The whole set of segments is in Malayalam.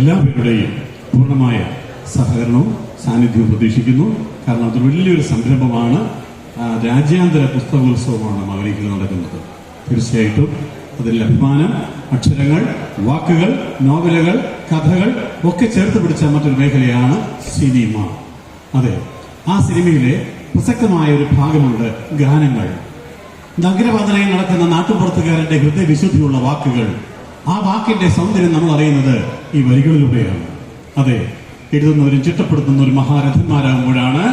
എല്ലാവരുടെയും പൂർണമായ സഹകരണവും സാന്നിധ്യവും പ്രതീക്ഷിക്കുന്നു. കാരണം അതൊരു വലിയൊരു സംരംഭമാണ്. രാജ്യാന്തര പുസ്തകോത്സവമാണ് മകളിക്കിൽ നടക്കുന്നത്. തീർച്ചയായിട്ടും അതിൽ അഭിമാനം അക്ഷരങ്ങൾ വാക്കുകൾ നോവലുകൾ കഥകൾ ഒക്കെ ചേർത്ത് പിടിച്ച മറ്റൊരു മേഖലയാണ് സിനിമ. അതെ ആ സിനിമയിലെ പ്രസക്തമായ ഒരു ഭാഗമുണ്ട് ഗാനങ്ങൾ. നഗരവാദനയിൽ നടക്കുന്ന നാട്ടുപുറത്തുകാരന്റെ ഹൃദയവിശുദ്ധിയുള്ള വാക്കുകൾ. ആ വാക്കിന്റെ സൗന്ദര്യം നമ്മൾ അറിയുന്നത് ഈ വരികളിലൂടെയാണ്. അതെ എഴുതുന്നവരും ചിട്ടപ്പെടുത്തുന്നവരും മഹാരഥന്മാരാകുമ്പോഴാണ്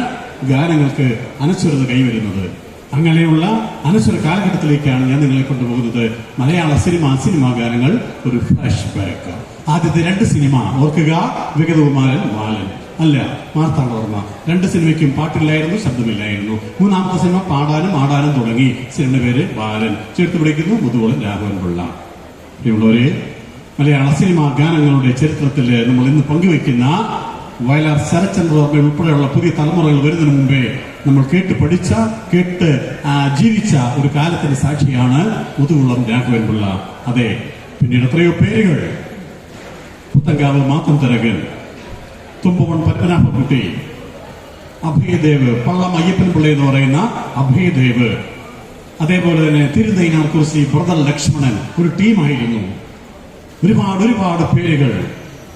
ഗാനങ്ങൾക്ക് അനശ്വരത കൈവരുന്നത്. അങ്ങനെയുള്ള അനശ്വര കാലഘട്ടത്തിലേക്കാണ് ഞാൻ നിങ്ങളെ കൊണ്ടുപോകുന്നത്. മലയാള സിനിമ സിനിമാ ഗാനങ്ങൾ ഒരു ഫ്ലാഷ് ബാക്ക്. ആദ്യത്തെ രണ്ട് സിനിമ ഓർക്കുക വിഗതകുമാരൻ ബാലൻ. അല്ല മാർത്താണ്ഡവർമ്മ രണ്ട് സിനിമയ്ക്കും പാട്ടില്ലായിരുന്നു ശബ്ദമില്ലായിരുന്നു. മൂന്നാമത്തെ സിനിമ പാടാനും ആടാനും തുടങ്ങി. സിനിമയുടെ പേര് ബാലൻ. ചേർത്ത് പിടിക്കുന്നു മുതുകോളൻ രാഘവൻ പിള്ള. പ്രിയമുള്ളവരെ മലയാള സിനിമാ ഗാനങ്ങളുടെ ചരിത്രത്തിൽ നമ്മൾ ഇന്ന് പങ്കുവയ്ക്കുന്ന വയലാർ ശരചന്ദ്ര ഉൾപ്പെടെയുള്ള പുതിയ തലമുറകൾ വരുന്നതിന് മുമ്പേ നമ്മൾ കേട്ട് പഠിച്ച കേട്ട് ജീവിച്ച ഒരു കാലത്തിന്റെ സാക്ഷിയാണ് മുതുകുളം രാഘവൻ പിള്ള. അതെ പിന്നീട് എത്രയോ പേരുകൾ. പുത്തങ്കാവ് മാത്തം തരകൻ തുമ്പവൺ പത്മനാഭക്കുട്ടി അഭയദേവ് പള്ളം അയ്യപ്പൻ പിള്ള എന്ന് പറയുന്ന അഭയദേവ് അതേപോലെ തന്നെ തിരുനൈനാർ കുറിശി ബ്രദർ ലക്ഷ്മണൻ ഒരു ടീമായിരുന്നു. ഒരുപാട് ഒരുപാട് പേരുകൾ.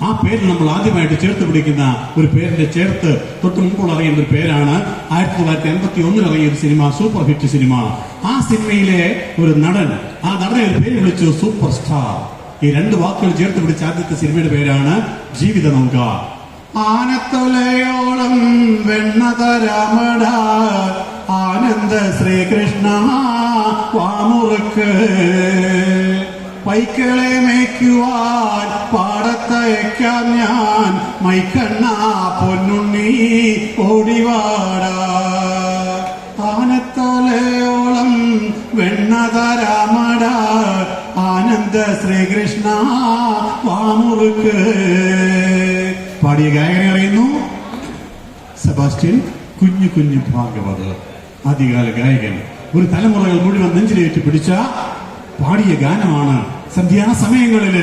ആ പേര് നമ്മൾ ആദ്യമായിട്ട് ചേർത്ത് പിടിക്കുന്ന ഒരു പേരിന്റെ ചേർത്ത് തൊട്ട് മുമ്പോൾ അറിയുന്ന ഒരു പേരാണ് ആയിരത്തി തൊള്ളായിരത്തി എൺപത്തി ഒന്നിൽ ഇറങ്ങിയ ഒരു സിനിമ സൂപ്പർ ഹിറ്റ് സിനിമ. ആ സിനിമയിലെ ഒരു നടൻ ആ നടനെ ഒരു പേര് വിളിച്ചു സൂപ്പർ സ്റ്റാർ ഈ രണ്ട് വാക്കുകൾ ചേർത്ത് പിടിച്ച ആദ്യത്തെ സിനിമയുടെ പേരാണ് ജീവിത നൗക. ആനത്തൊലയോളം വെണ്ണതരാമട ആനന്ദ ശ്രീകൃഷ്ണ വാമുറുക്ക്. പൈക്കളെ മേയ്ക്കുവാൻ പാടത്തയക്കാം ഞാൻ. മൈക്കണ്ണ പൊന്നുണ്ണി ഓടിവാട. ആനത്തോലയോളം വെണ്ണതരാമട. ആനന്ദ ശ്രീകൃഷ്ണ വാമുറുക്ക്. പാടിയ ഗായകനെ അറിയുന്നു സെബാസ്റ്റ്യൻ കുഞ്ഞു കുഞ്ഞു ഭാഗവത് ആദ്യകാല ഗായകൻ. ഒരു തലമുറകൾ മുഴുവൻ നെഞ്ചിലേറ്റ് പിടിച്ച പാടിയ ഗാനമാണ് സന്ധ്യാസമയങ്ങളിൽ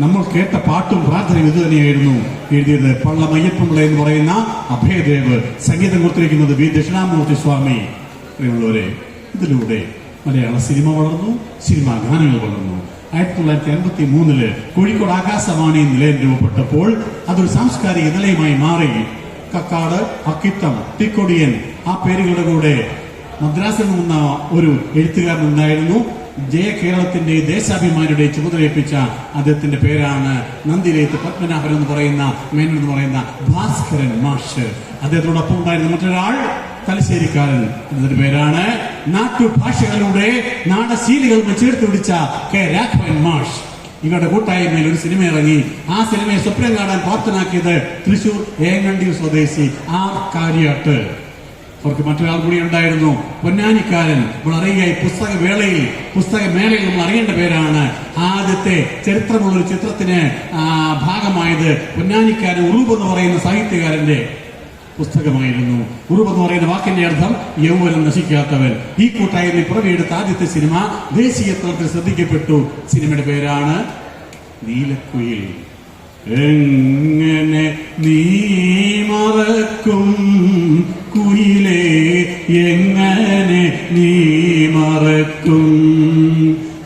നമ്മൾ കേട്ട പാട്ടും പ്രാർത്ഥനയും ഇത് തന്നെയായിരുന്നു. എഴുതിയത് പള്ളമയ്യപ്പൻപിള്ള എന്ന് പറയുന്ന അഭയദേവ്. സംഗീതം കൊടുത്തിരിക്കുന്നത് വി. ദക്ഷിണാമൂർത്തി സ്വാമി. പ്രിയമുള്ളവരെ ഇതിലൂടെ മലയാള സിനിമ വളർന്നു സിനിമാ ഗാനങ്ങൾ വളർന്നു. ആയിരത്തി തൊള്ളായിരത്തി അൻപത്തി മൂന്നിൽ കോഴിക്കോട് ആകാശവാണി നിലയം രൂപപ്പെട്ടപ്പോൾ അതൊരു സാംസ്കാരിക നിലയമായി മാറി. കക്കാട് അക്കിത്തം തിക്കൊടിയൻ ആ പേരുകളുടെ കൂടെ മദ്രാസിൽ നിന്ന ഒരു എഴുത്തുകാരൻ ഉണ്ടായിരുന്നു ജയ കേരളത്തിന്റെ ദേശാഭിമാനിയുടെ ചുമതലയേൽപ്പിച്ച അദ്ദേഹത്തിന്റെ പേരാണ് നന്ദിലേത്ത് പത്മനാഭൻ എന്ന് പറയുന്ന മേനൻ എന്ന് പറയുന്ന ഭാസ്കരൻ മാഷ്. അദ്ദേഹത്തോടൊപ്പം ഉണ്ടായിരുന്ന മറ്റൊരാൾ തലശ്ശേരിക്കാരൻ എന്നതിന്റെ പേരാണ് നാട്ടുഭാഷകളിലൂടെ നാടശീലികൾ ചേർത്ത് പിടിച്ച കെ രാഘവൻ മാഷ്. ഇവരുടെ കൂട്ടായ്മയിൽ ഒരു സിനിമ ഇറങ്ങി. ആ സിനിമയെ സ്വപ്നം കാണാൻ പ്രാപ്തനാക്കിയത് തൃശൂർ ഏങ്ങണ്ടി സ്വദേശി ആർ കാര്യാട്ട്. അവർക്ക് മറ്റൊരാൾ കൂടി ഉണ്ടായിരുന്നു. പൊന്നാനിക്കാരൻ. നമ്മൾ അറിയുക പുസ്തക വേളയിൽ പുസ്തക മേളയിൽ നമ്മൾ അറിയേണ്ട പേരാണ് ആദ്യത്തെ ചരിത്രമുള്ള ഒരു ചിത്രത്തിന് ഭാഗമായത് പൊന്നാനിക്കാരൻ ഉറുബ് എന്ന് പറയുന്ന സാഹിത്യകാരന്റെ പുസ്തകമായിരുന്നു. ഉറുബ് എന്ന് പറയുന്ന വാക്കിന്റെ അർത്ഥം യൗവനം നശിക്കാത്തവൻ. ഈ കൂട്ടായ്മ പുറവിയെടുത്ത ആദ്യത്തെ സിനിമ ദേശീയ തലത്തിൽ ശ്രദ്ധിക്കപ്പെട്ടു. സിനിമയുടെ പേരാണ് നീലക്കുയിൽ. എങ്ങനെ നീ മറക്കും കുയിലേ എങ്ങനെ നീ മറക്കും?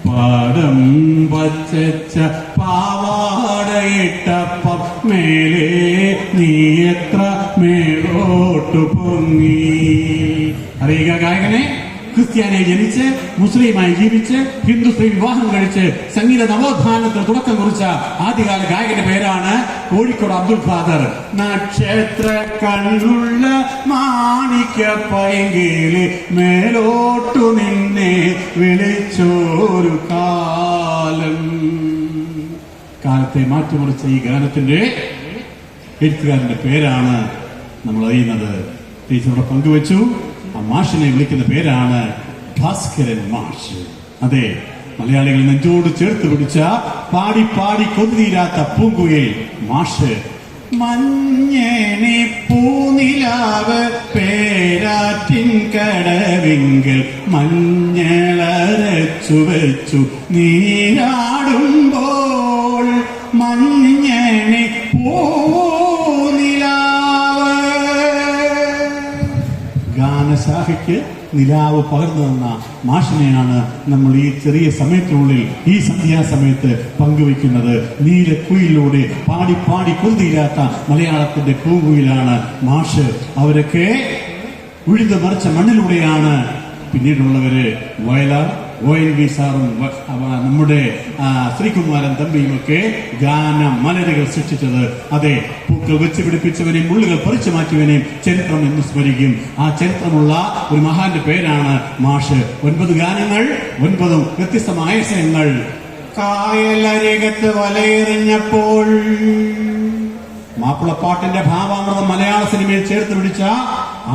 പാടം വച്ച പാവാടയിട്ടപ്പം മേലെ നീ എത്ര മേലോട്ടു പൊങ്ങി? അറിയുക ഗായകനെ. ക്രിസ്ത്യാനിയെ ജനിച്ച് മുസ്ലിമായി ജീവിച്ച് ഹിന്ദു സ്ത്രീ വിവാഹം കഴിച്ച് സംഗീത നവോത്ഥാനത്തിന് തുടക്കം കുറിച്ച ആദ്യകാല ഗായകന്റെ പേരാണ് കോഴിക്കോട് അബ്ദുൾ ഫാദർ നക്ഷത്ര കണ്ണുള്ള മാണിക്യ പൈങ്കിളി മേലോട്ടു നിന്നെ വിളിച്ചോരു കാലം. കാലത്തെ മാറ്റിമറിച്ച ഈ ഗാനത്തിന്റെ എഴുത്തുകാരന്റെ പേരാണ് നമ്മൾ അറിയുന്നത് ടീച്ചറോട് പങ്കുവച്ചു. ആ മാഷിനെ വിളിക്കുന്ന പേരാണ് ഭാസ്കരൻ മാഷ്. അതെ മലയാളികൾ നെഞ്ചോട് ചേർത്ത് പിടിച്ച പാടി പാടി കൊതിതീരാത്ത പൂങ്കുയിൽ മാഷ് മഞ്ഞണി പൂനിലാവ് പേരാറ്റിൻ കടവിങ്കൽ മഞ്ഞളരച്ചു വെച്ചു നീരാടുമ്പോൾ മഞ്ഞണി ഗാനശാഖയ്ക്ക് നിലാവ് പകർന്നു തന്ന മാഷിനെയാണ് നമ്മൾ ഈ ചെറിയ സമയത്തിനുള്ളിൽ ഈ സന്ധ്യാസമയത്ത് പങ്കുവെക്കുന്നത് നീലക്കുയിലൂടെ പാടി പാടി കുന്തിയില്ലാത്ത മലയാളത്തിന്റെ കൂകുയിലാണ് മാഷ്. അവരൊക്കെ ഉഴുത് മറിച്ച മണ്ണിലൂടെയാണ് പിന്നീടുള്ളവര് വയലാർ ഒ എൻ വി സാറും നമ്മുടെ ശ്രീകുമാരൻ തമ്പിയും ഒക്കെ ഗാന മലരുകൾ സൃഷ്ടിച്ചത്. അതെ പൂക്കൾ വെച്ച് പിടിപ്പിച്ചവനെയും മുള്ളുകൾ പറിച്ചു മാറ്റിയവനെയും ചരിത്രം എന്ന് സ്മരിക്കും. ആ ചരിത്രമുള്ള ഒരു മഹാന്റെ പേരാണ് മാഷ്. ഒൻപത് ഗാനങ്ങൾ ഒൻപതും വ്യത്യസ്തമായ സ്നേഹങ്ങൾ കായലരികത്ത് വലയെറിഞ്ഞപ്പോൾ മാപ്പിളപ്പാട്ടിന്റെ ഭാവാമൃതം മലയാള സിനിമയിൽ ചേർത്ത് പിടിച്ച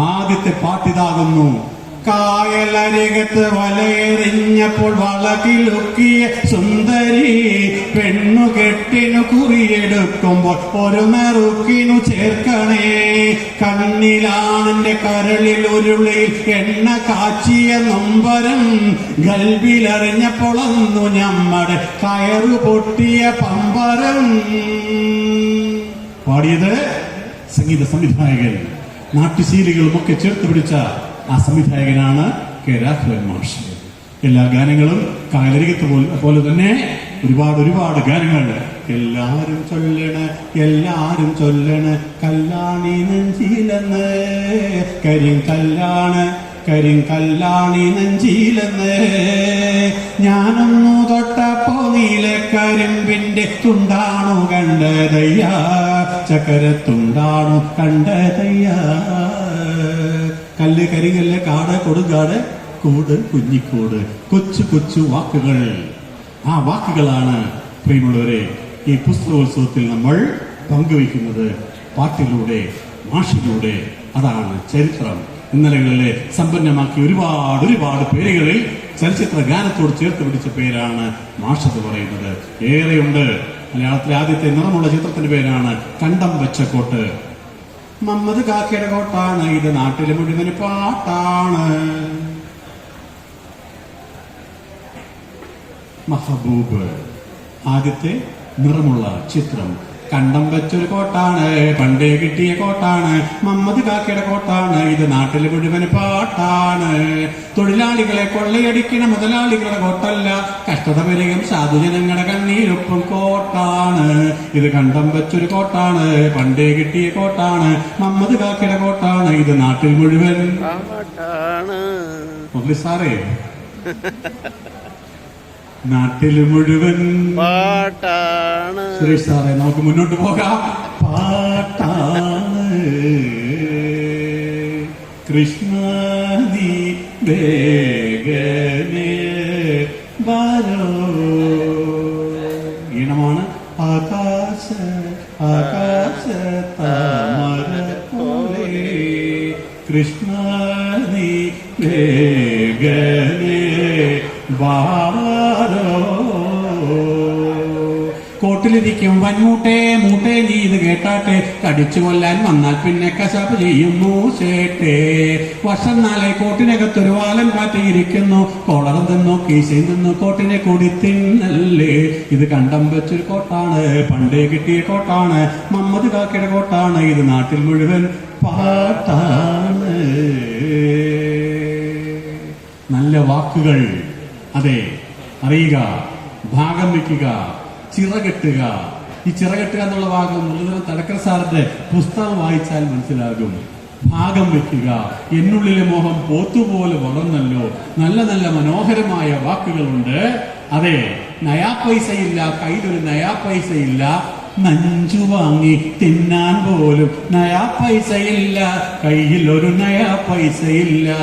ആദ്യത്തെ പാട്ടിതാകുന്നു. കായലരികത്ത് വലയെറിഞ്ഞപ്പോൾ വളകിലൊക്കിയ സുന്ദരി പെണ്ണു കെട്ടിനു കുറിയെടുക്കുമ്പോൾ ഒരു നെറുക്കിനു ചേർക്കണേ. കണ്ണിലാണെന്റെ കരളിൽ ഉരുളിൽ എണ്ണ കാച്ചിയ നൊമ്പരം. ഗൽബിലറിഞ്ഞപ്പോൾ അന്നു ഞമ്മടെ കയറു പൊട്ടിയ പമ്പരം. പാടിയത് സംഗീത സംവിധായകൻ നാട്ടുശീലികളും ഒക്കെ ചേർത്ത് പിടിച്ച ആ സംവിധായകനാണ് കെ രാഘവൻ മാഷ്. എല്ലാ ഗാനങ്ങളും കാലരികത്ത് പോലെ പോലെ തന്നെ ഒരുപാട് ഒരുപാട് ഗാനങ്ങൾ. എല്ലാരും ചൊല്ലണ എല്ലാരും ചൊല്ലണ കല്ലാണി നെഞ്ചിലെന്ന്. കരിം കല്ലാണ് കരിം കല്ലാണി നെഞ്ചിലെന്ന്. ഞാനൊന്നു തൊട്ടപ്പോ നീലക്കരിമ്പിന്റെ തുണ്ടാണു കണ്ടതയ്യ. ചക്കരത്തുണ്ടാണു കണ്ടതയ്യ. കല്ല് കരിങ്കല്ല് കാട് കൊടുങ്കാട് കൂട് കുഞ്ഞിക്കൂട് കൊച്ചു കൊച്ചു വാക്കുകൾ. ആ വാക്കുകളാണ് പ്രിയമുള്ളവരെ ഈ പുസ്തകോത്സവത്തിൽ നമ്മൾ പങ്കുവയ്ക്കുന്നത്. പാട്ടിലൂടെ മാഷിലൂടെ അതാണ് ചരിത്രം. ഇന്നലകളിലെ സമ്പന്നമാക്കി ഒരുപാട് ഒരുപാട് പേരുകളിൽ ചലച്ചിത്ര ഗാനത്തോട് ചേർത്ത് പിടിച്ച പേരാണ് മാഷ് എന്ന് പറയുന്നത്. ഏറെയുണ്ട്. മലയാളത്തിലെ ആദ്യത്തെ നിറമുള്ള ചിത്രത്തിന്റെ പേരാണ് കണ്ടം വെച്ചക്കോട്ട് മമ്മദ് കാക്കയുടെ കോട്ടാണ് ഇത് നാട്ടിലെ മുഴുവൻ പാട്ടാണ്. മഹബൂബ്. ആദ്യത്തെ നിറമുള്ള ചിത്രം കണ്ടം വെച്ചൊരു കോട്ടാണ് പണ്ടേ കിട്ടിയ കോട്ടാണ് മമ്മദ് കാക്കയുടെ കോട്ടാണ് ഇത് നാട്ടിൽ മുഴുവൻ പാട്ടാണ്. തൊഴിലാളികളെ കൊള്ളയടിക്കണ മുതലാളികളുടെ കോട്ടല്ല കഷ്ടത വരികയും സാധുജനങ്ങളുടെ കണ്ണീരൊപ്പം കോട്ടാണ്. ഇത് കണ്ടം വെച്ചൊരു കോട്ടാണ് പണ്ടേ കിട്ടിയ കോട്ടാണ് മമ്മദ് കാക്കയുടെ കോട്ടാണ് ഇത് നാട്ടിൽ മുഴുവൻ. സാറേ. നാട്ടിൽ മുഴുവൻ പാട്ടാണ്. സുരേഷ് സാറേ നമുക്ക് മുന്നോട്ട് പോകാം. പാട്ടാണ്. കൃഷ്ണ നീ വേഗനേ ബാരോ ഈണമാണ് ആകാശ ആകാശ താമര പോലെ. കൃഷ്ണ നീ വേഗനേ കോട്ടിലിരിക്കും. വൻമൂട്ടേ മൂട്ടേ നീ ഇത് കേട്ടാട്ടെ. കടിച്ചു കൊല്ലാൻ വന്നാൽ പിന്നെ കശാപ്പ് ചെയ്യും. മൂശേട്ടേ വർഷം നാളെ കോട്ടിനകത്തൊരു വാലൻ കാറ്റിയിരിക്കുന്നു കോളറും തിന്നു കീശയിൽ നിന്നു കോട്ടിനെ കൂടി തിന്നല്ലേ. ഇത് കണ്ടം വെച്ചൊരു കോട്ടാണ്. പണ്ടേ കിട്ടിയ കോട്ടാണ്. മമ്മദ് കാക്കയുടെ കോട്ടാണ്. ഇത് നാട്ടിൽ മുഴുവൻ പാട്ടാണ്. നല്ല വാക്കുകൾ. അതെ അറിയുക ഭാഗം വെക്കുക ചിറകെട്ടുക ഈ ചിറകെട്ടുക എന്നുള്ള ഭാഗം മുരളീധരൻ തടക്കർ സാറിന്റെ പുസ്തകം വായിച്ചാൽ മനസ്സിലാകും. ഭാഗം വെക്കുക. എന്നുള്ളിലെ മോഹം പോത്തുപോലെ വളർന്നല്ലോ. നല്ല നല്ല മനോഹരമായ വാക്കുകളുണ്ട്. അതെ നയാ പൈസയില്ല കയ്യിലൊരു നയാ പൈസയില്ല. നഞ്ചു വാങ്ങി തിന്നാൻ പോലും നയാ പൈസയില്ല കയ്യിൽ ഒരു നയാ പൈസയില്ല.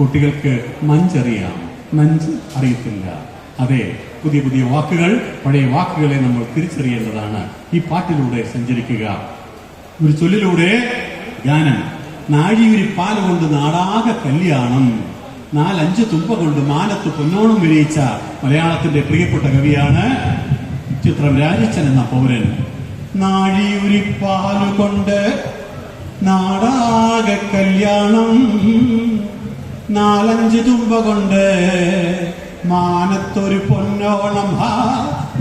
കുട്ടികൾക്ക് മഞ്ചറിയാം. മഞ്ച് അറിയത്തില്ല. അതെ പുതിയ പുതിയ വാക്കുകൾ പഴയ വാക്കുകളെ നമ്മൾ തിരിച്ചറിയേണ്ടതാണ്. ഈ പാട്ടിലൂടെ സഞ്ചരിക്കുക. ഒരു ചൊല്ലിലൂടെ ഗാനം. നാഴിയൂരി പാൽ കൊണ്ട് നാടാകെ കല്യാണം. നാലഞ്ച് തുമ്പ കൊണ്ട് മാനത്ത് പൊന്നോണം വിനയിച്ച മലയാളത്തിന്റെ പ്രിയപ്പെട്ട കവിയാണ് ചിത്രം രാജച്ചൻ എന്ന പൗരൻ. നാഴിയൂരി പാൽ കൊണ്ട് നാടാകെ കല്യാണം. നാലഞ്ച് തുമ്പ കൊണ്ട് മാനത്തൊരു പൊന്നോണം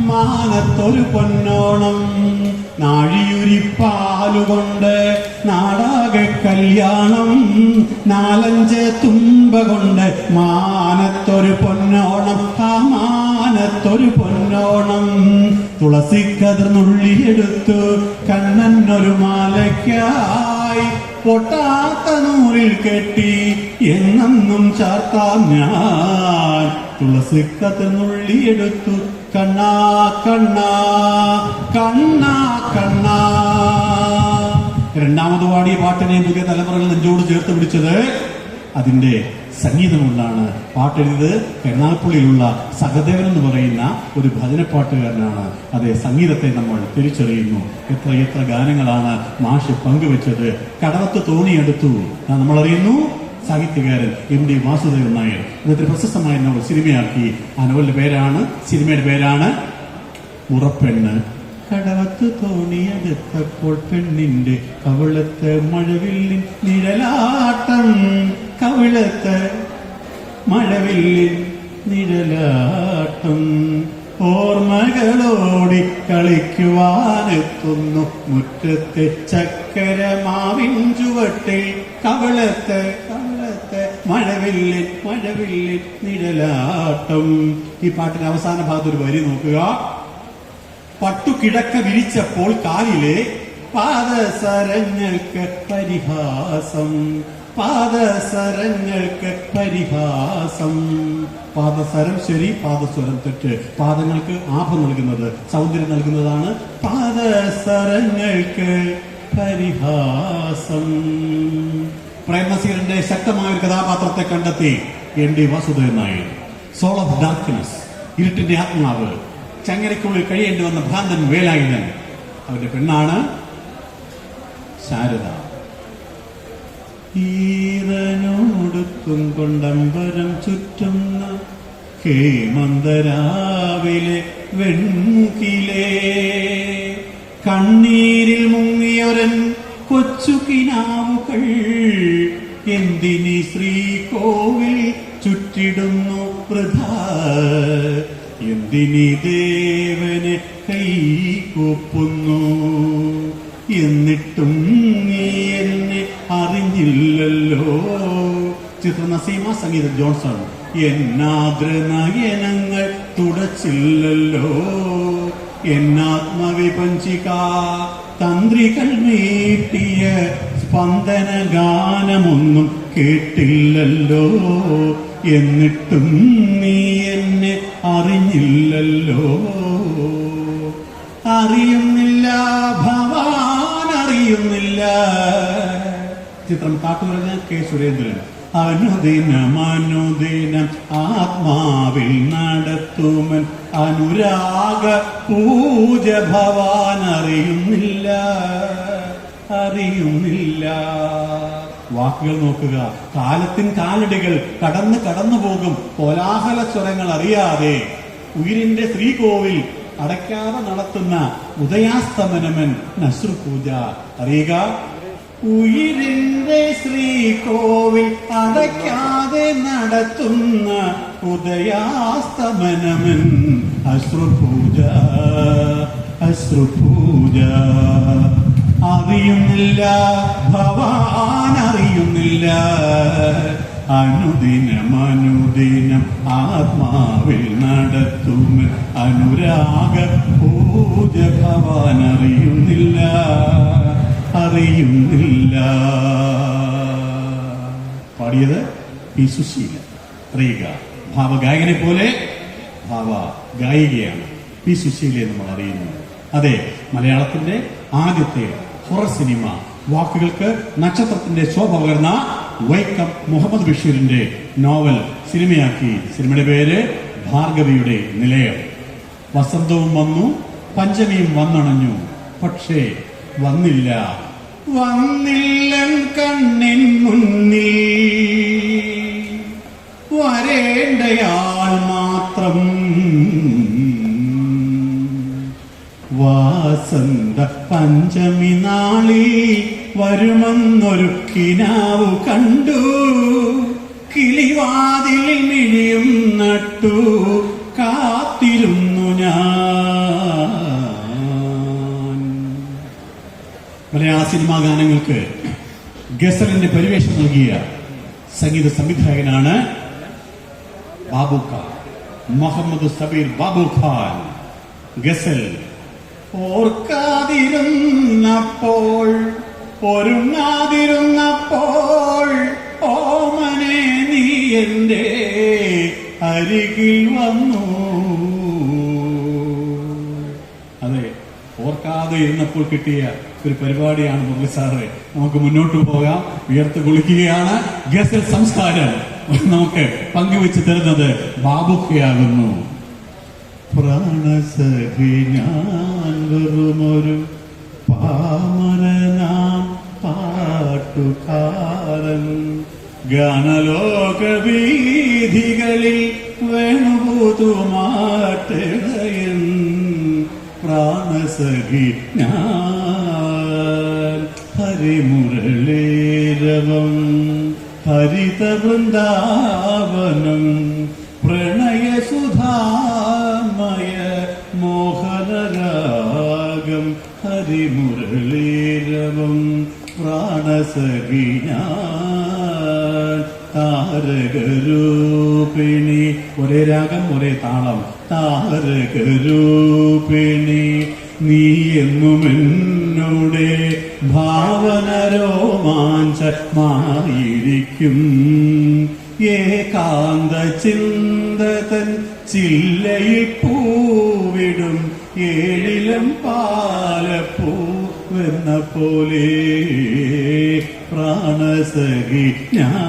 മാനത്തൊരു പൊന്നോണം നാഴിയുരിപ്പാലുകൊണ്ട് നാടാകെ കല്യാണം നാലഞ്ച് തുമ്പ കൊണ്ട് മാനത്തൊരു പൊന്നോണം ആ മാനത്തൊരു പൊന്നോണം തുളസിക്കതിർ നുള്ളിയെടുത്തു ഒരു മാലയ്ക്കായി പൊട്ടാത്ത നൂറിൽ കെട്ടി എന്നെന്നും ചാർത്താം ഞാൻ. തുളസിക്കതിർ നുള്ളിയെടുത്തു കണ്ണാ കണ്ണാ കണ്ണാ കണ്ണാ. രണ്ടാമത് പാടിയ പാട്ടിനെ പുതിയ തലമുറകൾ നെഞ്ചോട് ചേർത്ത് പിടിച്ചത് അതിന്റെ സംഗീതമുള്ളാണ് പാട്ടെഴുതിയത് എറണാകുളയിലുള്ള സഹദേവൻ എന്ന് പറയുന്ന ഒരു ഭജനപ്പാട്ടുകാരനാണ്. അതേ സംഗീതത്തെ നമ്മൾ തിരിച്ചറിയുന്നു. എത്ര എത്ര ഗാനങ്ങളാണ് മാഷ് പങ്കുവെച്ചത്. കടവത്ത് തോണിയെടുത്തു. നമ്മളറിയുന്നു സാഹിത്യകാരൻ എം ഡി വാസുദേവൻ നായർ. ഇന്നത്തെ പ്രശസ്തമായ നോവൽ സിനിമയാക്കി. ആ നോവലിന്റെ പേരാണ് സിനിമയുടെ പേരാണ് മുറപ്പെണ്ണ് കടവത്ത് തോണിയെടുത്തപ്പോൾ പെണ്ണിന്റെ കവിളത്ത് മഴവില്ലിൻ നിഴലാട്ടം കവിളത്ത് മഴവില്ലിൻ നിഴലാട്ടം. ഓർമ്മകളോടി കളിക്കുവാനെത്തുന്നു മുറ്റത്തെ ചക്കര ചക്കരമാവിൻ ചുവട്ടിൽ. കവിളത്ത് കവിളത്ത് മഴവില്ലിൻ മഴവില്ലിൻ നിഴലാട്ടം. ഈ പാട്ടിന്റെ അവസാന ഭാഗത്ത് ഒരു വരി നോക്കുക. പട്ടുകിടക്ക വിരിച്ചപ്പോൾ കാലിലെ പാദസരങ്ങൾക്ക് പരിഹാസം പാദസരങ്ങൾക്ക് പരിഹാസം. പാദസരം ശരി പാദസ്വരം തെറ്റ്. പാദങ്ങൾക്ക് ആഭം നൽകുന്നത് സൗന്ദര്യം നൽകുന്നതാണ് പാദസരങ്ങൾക്ക് പരിഹാസം. പ്രേമസീറിന്റെ ശക്തമായ ഒരു കഥാപാത്രത്തെ കണ്ടെത്തി N D Vasudevan Nair. Soul of darkness ഇരുട്ടിന്റെ ആത്മാവ്. ചങ്ങരയ്ക്കുള്ളിൽ കഴിയേണ്ടി വന്ന ഭ്രാന്തൻ വേലായുധൻ. അവന്റെ പെണ്ണാണ് ശാരദ. ഈറനോടുക്കും കൊണ്ടമ്പരം ചുറ്റുന്ന ഹേമന്തരാവിലെ വെൺകിലേ കണ്ണീരിൽ മുങ്ങിയൊരൻ കൊച്ചു കിനാവുകൾ എന്തിനി ശ്രീകോവിൽ ചുറ്റിടുന്നു വൃഥാ. എന്തിനി ദേവനെ കൈകൊപ്പുന്നു എന്നിട്ടും നീ എന്നെ അറിഞ്ഞില്ലല്ലോ. ചിത്ര നസീമ സംഗീത ജോൺസൺ. എന്നാദ്ര നയനങ്ങൾ തുടച്ചില്ലല്ലോ. എന്നാത്മവിപഞ്ചിക തന്ത്രികൾ നീട്ടിയ സ്പന്ദന ഗാനമൊന്നും കേട്ടില്ലല്ലോ. എന്നിട്ടും നീ എന്നെ അറിഞ്ഞില്ലല്ലോ. അറിയുന്നില്ല ഭവാൻ അറിയുന്നില്ല. ചിത്രം പാട്ടുപറഞ്ഞ കെ സുരേന്ദ്രൻ. അനുദിനം അനുദിനം ആത്മാവിൽ നടത്തുമൻ. അനുരാഗ പൂജ ഭവാൻ അറിയുന്നില്ല അറിയുന്നില്ല. വാക്കുകൾ നോക്കുക. കാലത്തിൻ കാലടികൾ കടന്ന് കടന്നു പോകും. കോലാഹല സ്വരങ്ങൾ അറിയാതെ ഉയിരിന്റെ ശ്രീകോവിൽ അടയ്ക്കാതെ നടത്തുന്ന ഉദയാസ്തമനമൻ നസ്രു പൂജ. അറിയുക? ഉയിരിന്റെ ശ്രീകോവിൽ അടയ്ക്കാതെ നടത്തുന്ന ഉദയാസ്തമനമൻ അശ്രുപൂജ അശ്രുപൂജ അറിയുന്നില്ല ഭവാൻ അറിയുന്നില്ല. അനുദിനം അനുദിനം ആത്മാവിൽ നടത്തും. അനുരാഗ പൂജ ഭവാൻ അറിയുന്നില്ല അറിയുന്നില്ല. പാടിയത് പി സുശീല. അറിയുക. ഭാവഗായകനെ പോലെ ഭാവ ഗായികയാണ് പി സുശീലയെ നമ്മൾ അറിയുന്നത്. അതെ മലയാളത്തിന്റെ ആദ്യത്തെ ഹൊറർ സിനിമ. വാക്കുകൾക്ക് നക്ഷത്രത്തിന്റെ ശോഭ പകർന്ന വൈക്കം മുഹമ്മദ് ബഷീറിന്റെ നോവൽ സിനിമയാക്കി. സിനിമയുടെ പേര് ഭാർഗവിയുടെ നിലയം. വസന്തവും വന്നു പഞ്ചമിയും വന്നണഞ്ഞു. പക്ഷേ വന്നില്ല. വന്നില്ല കണ്ണിൻ മുന്നിൽ വരേണ്ടയാൾ മാത്രം വാസന്ത പഞ്ചമി നാളിൽ വരുമെന്നൊരു കിനാവു കണ്ടു. കിളിവാതിൽ മിഴിയും നട്ടു. കാത്തിരുന്നു ഞാൻ. മലയാള സിനിമാ ഗാനങ്ങൾക്ക് ഗസലിന്റെ പരിവേഷം നൽകിയ സംഗീത സംവിധായകനാണ് ബാബു ഖാൻ. മുഹമ്മദ് സബീർ ബാബു ഖാൻ ഗസൽ ഓർക്കാതിരുന്നപ്പോൾ ഒരുങ്ങാതിരുന്നപ്പോൾ ഓമനെ നീ എന്റെ അരികിൽ വന്നു. അതെ ഓർക്കാതെ ഇരുന്നപ്പോൾ കിട്ടിയ ഒരു പരിപാടിയാണ് മുരളി സാറേ. നമുക്ക് മുന്നോട്ട് പോകാം. ഉയർത്ത് കുളിക്കുകയാണ്. ഗസൽ സംസ്കാരം നമുക്ക് പങ്കുവെച്ച് തരുന്നത് ബാബുക്കയാകുന്നു. പ്രാണസഖി ഞാൻ വെറുമൊരു പാമരനാം പാട്ടുകാരൻ. ഗാനലോക വീഥികളിൽ വേണുപൂതുമാറ്റയൻ പ്രാണസഖി ഞാൻ ഹരിമുരളീരവം ഹരിത വൃന്ദാവനം പ്രണയസുധാമയ ഹരിമുരളീരവം മുരളീരവം പ്രാണസഖിന താരകരൂപിണി. ഒരേ രാഗം ഒരേ താളം. താരകരൂപിണി നീ എന്നും എന്നോടെ ഭാവന രോമാഞ്ചമായിരിക്കും ഏകാന്ത ചിന്തതൻ ചില്ലയിൽ പൂവിടും ഏഴിലം പാലപ്പൂവെന്ന പോലെ പ്രാണസഖി ഞാൻ.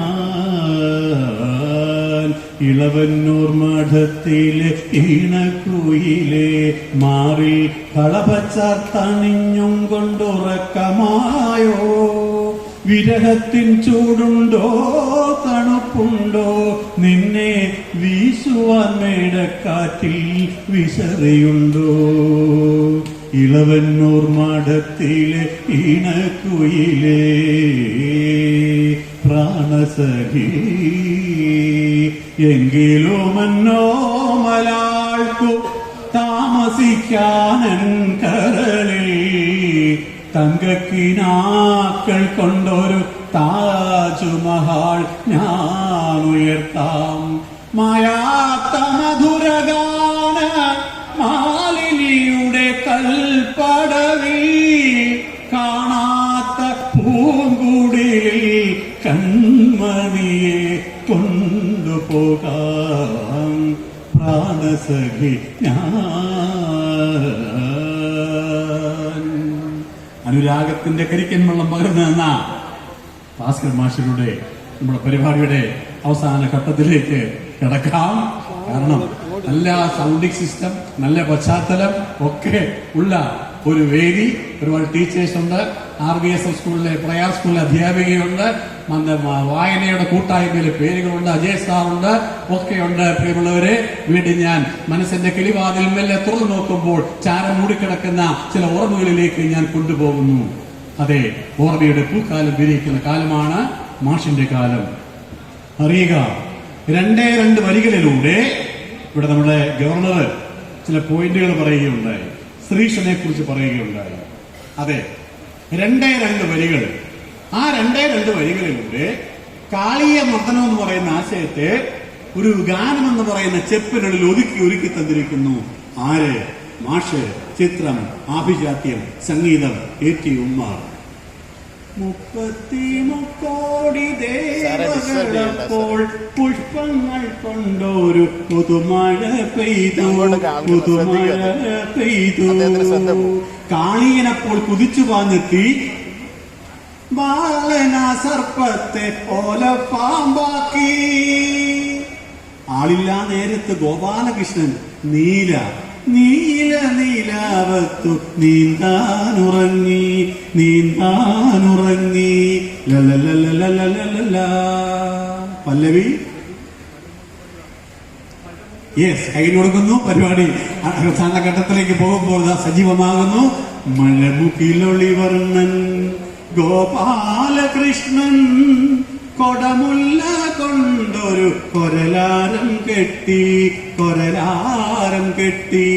ഇളവന്നൂർ മഠത്തിലെ ഈണക്കുയിലെ മാറി കളപച്ചാർത്തണിഞ്ഞും കൊണ്ടുറക്കമായോ. വിരഹത്തിൻ ചൂടുണ്ടോ തണുപ്പുണ്ടോ നിന്നെ വീശുവാൻ മേടക്കാറ്റിൽ വിശറിയുണ്ടോ? ഇളവന്നൂർ മാടത്തിലെ ഇണക്കുയിലേ പ്രാണസഖി മന്നോ മലാൾക്കു താമസിക്കാനൻ കരളിൽ തങ്കക്കിനാക്കൾ കൊണ്ടൊരു താജുമഹാൾ ഞാൻ ഉയർത്താം. മായാത്ത മധുരഗാന മാലിനിയുടെ കൽപ്പടവിൽ കാണാത്ത പൂങ്കുടിലിൽ കൺമണിയെ കൊണ്ടുപോകാം. പ്രാണസഖി ഞാൻ അനുരാഗത്തിന്റെ കരിക്കൻ വെള്ളം പകർന്നു എന്ന ഭാസ്കർ മാഷിലൂടെ നമ്മുടെ പരിപാടിയുടെ അവസാന ഘട്ടത്തിലേക്ക് കിടക്കാം. കാരണം നല്ല സൗണ്ടിങ് സിസ്റ്റം നല്ല പശ്ചാത്തലം ഒക്കെ ഉള്ള ഒരു വേദി ഒരുപാട് ടീച്ചേഴ്സ് ഉണ്ട് ആർ ബി എസ് എഫ് സ്കൂളിലെ പ്രയാർ സ്കൂളിലെ അധ്യാപികയുണ്ട് വായനയുടെ കൂട്ടായ്മയിലെ പേരുകളുണ്ട് അജയ് സാറുണ്ട് ഒക്കെയുണ്ട് പ്രിയമുള്ളവരെ. വീണ്ടും ഞാൻ മനസ്സിന്റെ കിളിവാതിൽ മെല്ലെ തുറന്നു നോക്കുമ്പോൾ ചാരം മൂടിക്കിടക്കുന്ന ചില ഓർമ്മകളിലേക്ക് ഞാൻ കൊണ്ടുപോകുന്നു. അതെ ഓർമ്മയുടെ പൂക്കാലം വിരിയിക്കുന്ന കാലമാണ് മാഷിന്റെ കാലം. അറിയുക രണ്ടേ രണ്ട് വരികളിലൂടെ ഇവിടെ നമ്മുടെ ഗവർണർ ചില പോയിന്റുകൾ പറയുകയുണ്ടായി. ശ്രീഷനെ കുറിച്ച് പറയുകയുണ്ടായി. അതെ രണ്ടേ രണ്ട് വരികൾ. ആ രണ്ടേ രണ്ട് വരികളിലൂടെ കാളിയ മർദ്ദനം എന്ന് പറയുന്ന ആശയത്തെ ഒരു ഗാനം എന്ന് പറയുന്ന ചെപ്പിനുള്ളിൽ ഒതുക്കി ഒരുക്കി തന്നിരിക്കുന്നു. ആര്? മാഷ് ചിത്രം ആഭിജാത്യം സംഗീതം ടി ഉമ്മാർ. മുപ്പത്തി മുക്കോടി ദേവകളപ്പോൾ പുഷ്പങ്ങൾ കൊണ്ടൊരു പുതുമഴ പെയ്തു. പുതുമഴ. പെയ്തു. കാളിയനപ്പോൾ കുതിച്ചു പാഞ്ഞെത്തി ബാലന സർപ്പത്തെ പോലെ പാമ്പാക്കി ആളില്ലാ നേരത്ത് ഗോപാലകൃഷ്ണൻ നീല നീല നീല നീലാവത്തു നീന്താനുറങ്ങി നീന്താനുറങ്ങി. പല്ലവി? യെസ് കയ്യിൽ കൊടുക്കുന്നു. പരിപാടി അവസാന ഘട്ടത്തിലേക്ക് പോകുമ്പോൾ സജീവമാകുന്നു. മഴമുക്കിലൊളിവർണൻ ഗോപാലകൃഷ്ണൻ കൊടമുല്ല കൊണ്ടൊരു കൊരലാരം കെട്ടി കൊരലാരം കെട്ടി.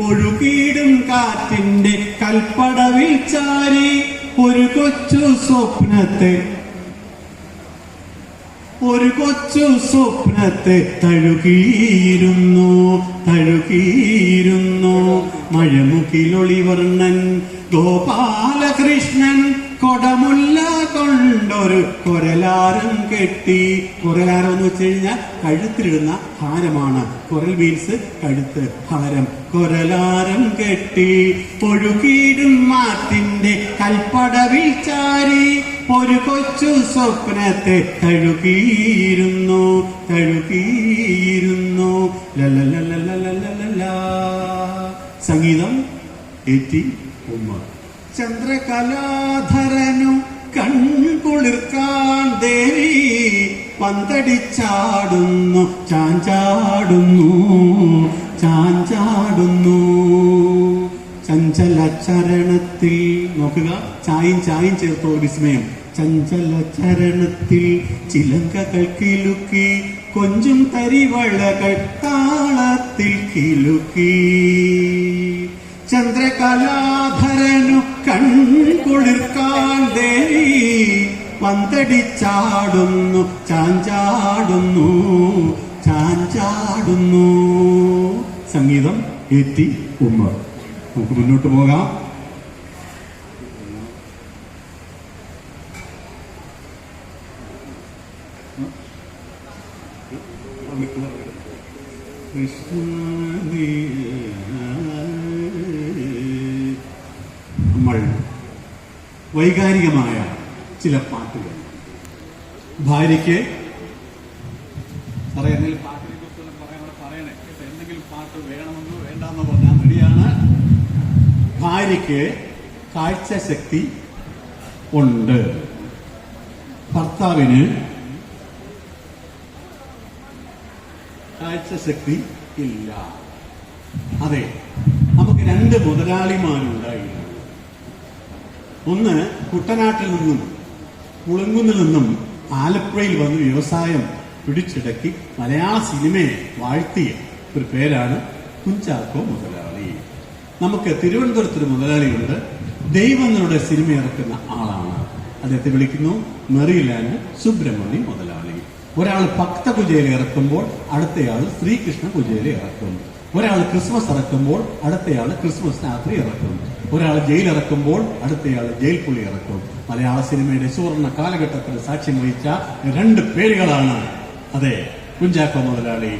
ഒഴുകിയിടും കാറ്റിന്റെ കൽപ്പടവിൽ ചാരി ഒരു കൊച്ചു സ്വപ്നത്തെ ഒരു കൊച്ചു സ്വപ്നത്തെ തഴുകിയിരുന്നു തഴുകിയിരുന്നു. മഴമുഖിലൊളിവർണൻ ഗോപാലകൃഷ്ണൻ കൊടമുല്ല കൊണ്ടൊരു കൊരലാരം കെട്ടി. കൊരലാരം എന്ന് വെച്ച് കഴിഞ്ഞാൽ കഴുത്തിലിടുന്ന ഹാരമാണ് കൊരൽ മീൻസ് കഴുത്ത് ഹാരം കൊരലാരം കെട്ടി. പൊഴുകീടും മാത്തിന്റെ കൽപ്പടവിൽ ചാരി. ഒരു കൊച്ചു സ്വപ്നത്തെ കഴുകിയിരുന്നു കഴുകിയിരുന്നു സംഗീതം എത്തി ഉമ്മ. ചന്ദ്രകലാധരനു കൺകുളിർക്കാൻ ദേവി പന്തടിച്ചാടുന്നു. ചാഞ്ചാടുന്നു. ചാഞ്ചാടുന്നു. ചഞ്ചല ചരണത്തിൽ നോക്കുക. ചായും ചായും ചേർത്തോ വിസ്മയം. ചഞ്ചല ചരണത്തിൽ ചിലങ്കകൾ കിലുക്കി കൊഞ്ചും തരിവളകൾ താളത്തിൽ കിലുക്കി. ചന്ദ്രകലാധരനു കൺകുളിർക്കാൻ ദേവി പന്തടിച്ചാടുന്നു ചാഞ്ചാടുന്നു ചാഞ്ചാടുന്നു. സംഗീതം എത്തി ഉമ്മ. നമുക്ക് മുന്നോട്ട് പോകാം. നമ്മൾ വൈകാരികമായ ചില പാട്ടുകൾ. ഭാര്യയ്ക്ക് എന്തെങ്കിലും പാട്ടിനെ കുറിച്ച് വല്ലതും പറയാനുള്ള പറയണേ. എന്തെങ്കിലും പാട്ട് വേണമെന്നോ വേണ്ടാന്നോ പറഞ്ഞാൽ റെഡിയാണ് ഭാര്യയ്ക്ക് കാഴ്ചശക്തി ഉണ്ട്. ഭർത്താവിന് കാഴ്ചശക്തി ഇല്ല. അതെ നമുക്ക് രണ്ട് മുതലാളിമാരുണ്ടായിരുന്നു ഒന്ന് കുട്ടനാട്ടിൽ നിന്നും കുളങ്കുന്നിൽ നിന്നും ആലപ്പുഴയിൽ വന്ന് വ്യവസായം പിടിച്ചിടക്കി മലയാള സിനിമയെ വാഴ്ത്തിയ ഒരു പേരാണ് കുഞ്ചാക്കോ മുതലാളി. നമുക്ക് തിരുവനന്തപുരത്തൊരു മുതലാളിയുണ്ട് ദൈവങ്ങളുടെ സിനിമ ഇറക്കുന്ന ആളാണ്. അദ്ദേഹത്തെ വിളിക്കുന്നു മെറിലാൻഡ് സുബ്രഹ്മണ്യം മുതലാളി. ഒരാൾ ഭക്തകുജയിൽ ഇറക്കുമ്പോൾ അടുത്തയാൾ ശ്രീകൃഷ്ണ കുജയിൽ ഇറക്കും. ഒരാൾ ക്രിസ്മസ് ഇറക്കുമ്പോൾ അടുത്തയാൾ ക്രിസ്മസ് രാത്രി ഇറക്കും. ഒരാൾ ജയിൽ ഇറക്കുമ്പോൾ അടുത്തയാൾ ജയിൽ പുള്ളി ഇറക്കും. മലയാള സിനിമയുടെ സുവർണ കാലഘട്ടത്തിൽ സാക്ഷ്യം വഹിച്ച രണ്ട് പേരുകളാണ്. അതെ കുഞ്ചാക്കോ മുതലാളി.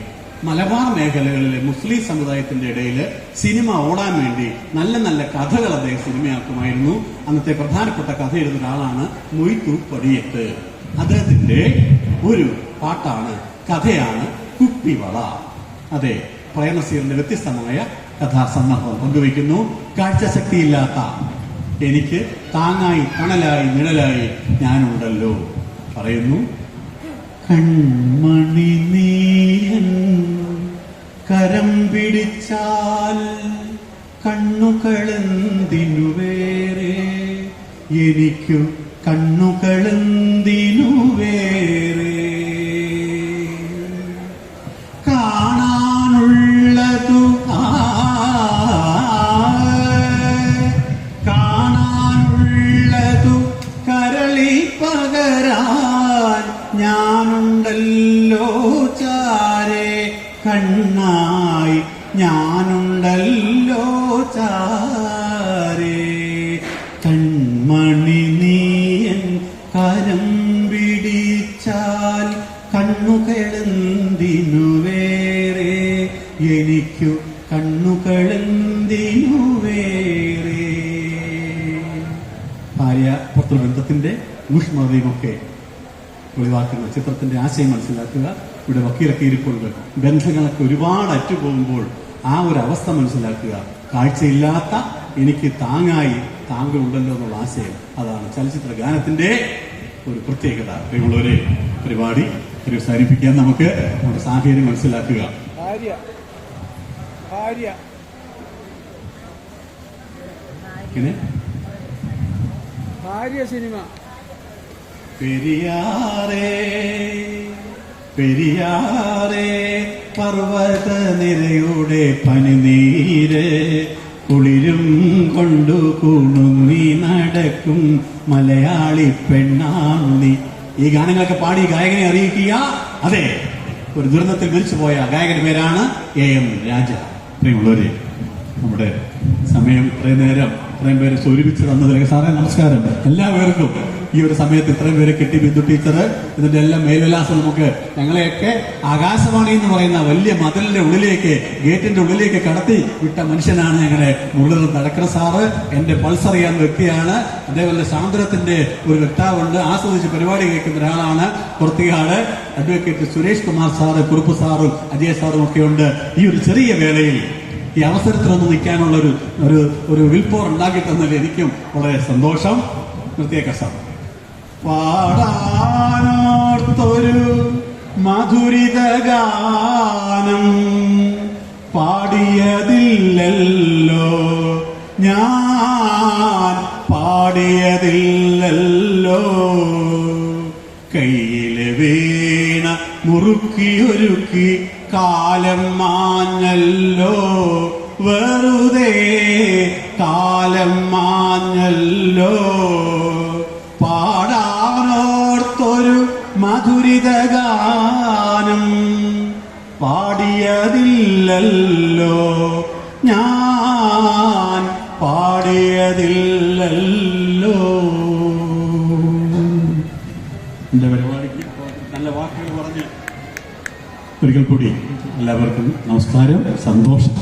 മലബാർ മേഖലകളിലെ മുസ്ലിം സമുദായത്തിന്റെ ഇടയിൽ സിനിമ ഓടാൻ വേണ്ടി നല്ല നല്ല കഥകൾ അദ്ദേഹം സിനിമയാക്കുമായിരുന്നു. അന്നത്തെ പ്രധാനപ്പെട്ട കഥ എഴുതുന്ന ഒരാളാണ് മൊയ്ത്തു പടിയത്ത് അദ്ദേഹത്തിന്റെ ഒരു പാട്ടാണ് കഥയാണ് കുപ്പിവള. അതെ പ്രേമസീറിന്റെ വ്യത്യസ്തമായ കഥാസന്ദർഭം പങ്കുവയ്ക്കുന്നു. കാഴ്ചശക്തിയില്ലാത്ത എനിക്ക് താങ്ങായി തണലായി നിഴലായി ഞാനുണ്ടല്ലോ പറയുന്നു. കൺമണി നീയൻ കരം പിടിച്ചാൽ കണ്ണുകളെന്തിനു വേറെ എനിക്കു കണ്ണുകളെന്തിനു ബന്ധത്തിന്റെ ഊഷ്മതയുമൊക്കെ ഒഴിവാക്കുന്ന ചിത്രത്തിന്റെ ആശയം മനസ്സിലാക്കുക ഇവിടെ വക്കീലൊക്കെ ഇരിപ്പുണ്ട്. ബന്ധങ്ങളൊക്കെ ഒരുപാട് അറ്റുപോകുമ്പോൾ ആ ഒരു അവസ്ഥ മനസ്സിലാക്കുക. കാഴ്ചയില്ലാത്ത എനിക്ക് താങ്ങായി താങ്കളുണ്ടല്ലോ എന്നുള്ള ആശയം. അതാണ് ചലച്ചിത്ര ഗാനത്തിന്റെ ഒരു പ്രത്യേകത. പ്രിയമുള്ളവരെ പരിപാടി അവസാനിപ്പിക്കാൻ നമുക്ക് നമ്മുടെ സാഹചര്യം മനസ്സിലാക്കുക. ഭാര്യ ഭാര്യ സിനിമ. പെരിയാറേ പെരിയാറേ പർവത നിരയുടെ പനിനീര് കുളിരും കൊണ്ടു കുണുങ്ങി നടക്കും മലയാളി പെണ്ണാന്നി ഈ ഗാനങ്ങളൊക്കെ പാടി ഗായകനെ അറിയിക്കുക. അതെ ഒരു ദുരന്തത്തിൽ മരിച്ചുപോയ ഗായകന്റെ പേരാണ് എ എം രാജ. പ്രിയമുള്ളവരെ നമ്മുടെ സമയം ഇത്രയും നേരം ഇത്രയും പേരെ ഒരുമിച്ച് തന്നതിലേക്ക് സാറേ നമസ്കാരം. എല്ലാവർക്കും ഈ ഒരു സമയത്ത് ഇത്രയും പേരെ കിട്ടി ബിന്ദു ടീച്ചർ ഇതിന്റെ എല്ലാം മേൽവിലാസം നമുക്ക് ഞങ്ങളെയൊക്കെ ആകാശവാണി എന്ന് പറയുന്ന വലിയ മതിലിന്റെ ഉള്ളിലേക്ക് ഗേറ്റിന്റെ ഉള്ളിലേക്ക് കടത്തി വിട്ട മനുഷ്യനാണ് ഞങ്ങളുടെ മുരളീധരൻ നടക്കുന്ന സാറ്. എന്റെ പൾസ് അറിയാവുന്ന വ്യക്തിയാണ്. അതേപോലെ സാന്ദ്രത്തിന്റെ ഒരു വ്യക്താവുണ്ട് ആസ്വദിച്ച് പരിപാടി കേൾക്കുന്ന ഒരാളാണ് പുറത്തിയാട് അഡ്വക്കേറ്റ് സുരേഷ് കുമാർ സാറ് കുറുപ്പ് സാറും അജയ് സാറും ഒക്കെ ഉണ്ട്. ഈ ഒരു ചെറിയ വേളയിൽ ഈ അവസരത്തിൽ ഒന്ന് നിൽക്കാനുള്ള ഒരു ഒരു ഒരു വിൽപ്പോർ ഉണ്ടാക്കി തന്നതിൽ എനിക്കും വളരെ സന്തോഷം. പ്രത്യേക സാർ. പാടാനോർത്തൊരു മധുരിത ഗാനം പാടിയതില്ലല്ലോ. ഞാൻ പാടിയതില്ലല്ലോ. കയ്യിലെ വീണ മുറുക്കിയൊരുക്കി കാലം മാഞ്ഞല്ലോ. കാലം മാഞ്ഞല്ലോ. പാടാനോർത്തൊരു മധുരിതഗാനം പാടിയതില്ലല്ലോ. ഞാൻ പാടിയതില്ലല്ലോ. എന്റെ പരിപാടിക്ക് നല്ല വാക്കുകൾ പറഞ്ഞ് ഒരിക്കൽ കൂടി എല്ലാവർക്കും നമസ്കാരം സന്തോഷം.